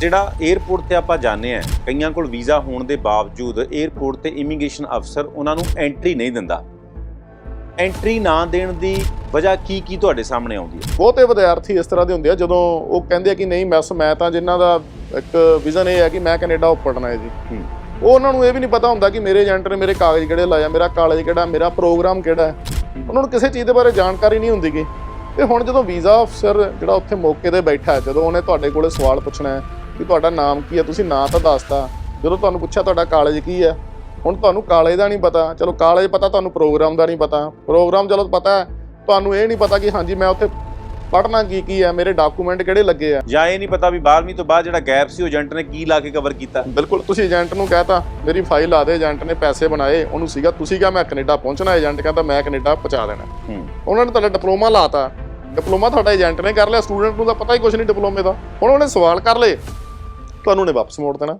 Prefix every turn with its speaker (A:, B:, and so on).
A: ਜਿਹੜਾ 에어ਪੋਰਟ ਤੇ ਆਪਾਂ ਜਾਂਦੇ ਆ ਕਈਆਂ ਕੋਲ ਵੀਜ਼ਾ ਹੋਣ ਦੇ ਬਾਵਜੂਦ 에어ਪੋਰਟ ਤੇ ਇਮੀਗ੍ਰੇਸ਼ਨ ਅਫਸਰ ਉਹਨਾਂ ਨੂੰ ਐਂਟਰੀ ਨਹੀਂ ਦਿੰਦਾ। ਐਂਟਰੀ ਨਾ ਦੇਣ ਦੀ ਵਜ੍ਹਾ ਕੀ ਕੀ ਤੁਹਾਡੇ ਸਾਹਮਣੇ ਆਉਂਦੀ ਹੈ?
B: ਬਹੁਤੇ ਵਿਦਿਆਰਥੀ ਇਸ ਤਰ੍ਹਾਂ ਦੇ ਹੁੰਦੇ ਆ ਜਦੋਂ ਉਹ ਕਹਿੰਦੇ ਆ ਕਿ ਨਹੀਂ ਮੈਸ ਮੈਂ ਤਾਂ ਜਿਨ੍ਹਾਂ ਦਾ ਇੱਕ ਵਿਜ਼ਨ ਇਹ ਹੈ ਕਿ ਮੈਂ ਕੈਨੇਡਾ ਉੱਪੜਨਾ ਹੈ ਜੀ। ਉਹ ਉਹਨਾਂ ਨੂੰ ਇਹ ਵੀ ਨਹੀਂ ਪਤਾ ਹੁੰਦਾ ਕਿ ਮੇਰੇ ਏਜੰਟ ਨੇ ਮੇਰੇ ਕਾਗਜ਼ ਕਿਹੜੇ ਲਾਇਆ ਮੇਰਾ ਕਾਲਜ ਕਿਹੜਾ ਮੇਰਾ ਪ੍ਰੋਗਰਾਮ ਕਿਹੜਾ ਉਹਨਾਂ ਨੂੰ ਕਿਸੇ ਚੀਜ਼ ਦੇ ਬਾਰੇ ਜਾਣਕਾਰੀ ਨਹੀਂ ਹੁੰਦੀ ਹੁੰਦੀਗੀ ਤੇ ਹੁਣ ਜਦੋਂ ਵੀਜ਼ਾ ਅਫਸਰ ਜਿਹੜਾ ਉੱਥੇ ਮੌਕੇ ਤੇ ਬੈਠਾ ਜਦੋਂ ਉਹਨੇ ਤੁਹਾਡੇ ਕੋਲੇ ਸਵਾਲ ਪੁੱਛਣਾ ਹੈ ਕਿ ਤੁਹਾਡਾ ਨਾਮ ਕੀ ਹੈ? ਤੁਸੀਂ ਨਾਂ ਤਾਂ ਦੱਸਤਾ। ਜਦੋਂ ਤੁਹਾਨੂੰ ਪੁੱਛਿਆ ਤੁਹਾਡਾ ਕਾਲਜ ਕੀ ਹੈ? ਹੁਣ ਤੁਹਾਨੂੰ ਕਾਲਜ ਦਾ ਨਹੀਂ ਪਤਾ। ਚਲੋ ਕਾਲਜ ਪਤਾ ਤੁਹਾਨੂੰ ਪ੍ਰੋਗਰਾਮ ਦਾ ਨਹੀਂ ਪਤਾ। ਪ੍ਰੋਗਰਾਮ ਚਲੋ ਪਤਾ ਹੈ। ਤੁਹਾਨੂੰ ਇਹ ਨਹੀਂ ਪਤਾ ਕਿ ਹਾਂਜੀ ਮੈਂ ਉੱਥੇ ਪੜ੍ਹਨਾ ਕੀ ਕੀ ਹੈ? ਮੇਰੇ ਡਾਕੂਮੈਂਟ ਕਿਹੜੇ ਲੱਗੇ ਆ?
A: ਜਾਂ ਇਹ ਨਹੀਂ ਪਤਾ ਵੀ 12ਵੀਂ ਤੋਂ ਬਾਅਦ ਜਿਹੜਾ ਗੈਪ ਸੀ ਉਹ ਏਜੰਟ ਨੇ ਕੀ ਲਾ ਕੇ ਕਵਰ ਕੀਤਾ?
B: ਬਿਲਕੁਲ ਤੁਸੀਂ ਏਜੰਟ ਨੂੰ ਕਹਤਾ ਮੇਰੀ ਫਾਈਲ ਲਾ ਦੇ ਏਜੰਟ ਨੇ ਪੈਸੇ ਬਣਾਏ। ਉਹਨੂੰ ਸੀਗਾ ਤੁਸੀਂ ਕਿਹਾ ਮੈਂ ਕੈਨੇਡਾ ਪਹੁੰਚਣਾ ਏਜੰਟ ਕਹਿੰਦਾ ਮੈਂ ਕੈਨੇਡਾ ਪਹੁੰਚਾ ਦੇਣਾ।
A: ਹੂੰ।
B: ਉਹਨਾਂ ਨੇ ਤੁਹਾਡਾ ਡਿਪਲੋਮਾ ਲਾਤਾ। ਡਿਪਲੋਮਾ ਤੁਹਾਡਾ ਏਜੰਟ ਨੇ ਕਰ ਲਿਆ। ਸਟੂਡੈਂਟ ਨੂੰ ਤਾਂ ਪਤਾ ਹੀ ਕੁਝ ਨਹੀਂ ਡਿਪਲੋਮੇ ਦਾ। ਹੁਣ ਉਹਨੇ ਸਵਾਲ ਕਰ ਲਏ। ਤੁਹਾਨੂੰ ਨੇ ਵਾਪਸ ਮੋੜ ਦੇਣਾ।